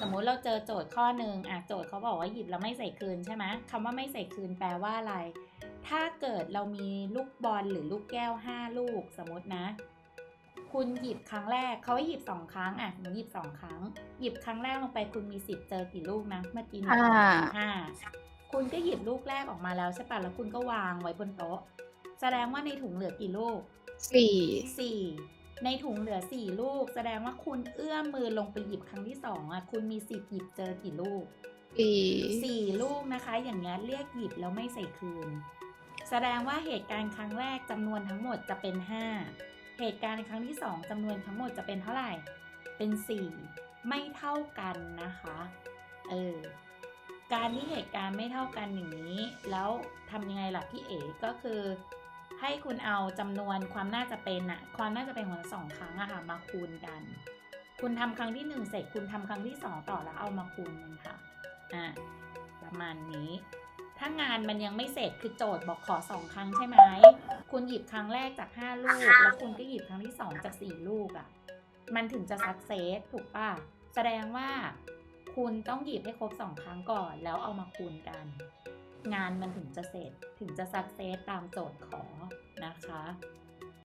สมมุติเราเจอโจทย์ข้อหนึ่งอะโจทย์เขาบอกว่าหยิบแล้วไม่ใส่คืนใช่ไหมคำว่าไม่ใส่คืนแปลว่าอะไร ถ้าเกิดเรามีลูกบอลหรือลูกแก้ว 5 ลูกสมมตินะ คุณหยิบครั้งแรกเขาให้หยิบสองครั้งอะหนูหยิบสองครั้ง หยิบครั้งแรกลงไปคุณมีสิทธิ์เจอกี่ลูกนะเมื่อกี้หนูห้าห้าคุณก็หยิบลูกแรกออกมาแล้วใช่ปะแล้วคุณก็วางไว้บนโต๊ะ แสดงว่าในถุงเหลือกี่ลูกสี่สี่ ในถุงเหลือสี่ลูก แสดงว่าคุณเอื้อมมือลงไปหยิบครั้งที่สองอะ คุณมีสิทธิ์หยิบเจอกี่ลูกสี่สี่ลูกนะคะ อย่างเงี้ยเรียกหยิบแล้วไม่ใส่คืน แสดงว่าเหตุการณ์ครั้งแรกจำนวนทั้งหมดจะเป็นห้าเหตุการณ์ครั้งที่สองจำนวนทั้งหมดจะเป็นเท่าไหร่ เป็นสี่ไม่เท่ากันนะคะ เออ การที่เหตุการณ์ไม่เท่ากันอย่างนี้ แล้วทำยังไงล่ะพี่เอ๋ก็คือ ให้คุณเอาจำนวนความน่าจะเป็นอะความน่าจะเป็นของสองครั้งอะค่ะมาคูณกัน คุณทำครั้งที่หนึ่งเสร็จคุณทำครั้งที่สองต่อแล้วเอามาคูณกันค่ะอะประมาณนี้ ถ้างานมันยังไม่เสร็จคือโจทย์บอกขอสองครั้งใช่ไหมคุณหยิบครั้งแรกจากห้าลูก แล้วคุณก็หยิบครั้งที่สองจากสี่ลูกอะ่ะมันถึงจะสักเซสถูกป่ะแสดงว่าคุณต้องหยิบให้ครบสองครั้งก่อน แล้วเอามาคูณกัน งานมันถึงจะเสร็จถึงจะสักเซสตามโจทย์ขอนะคะ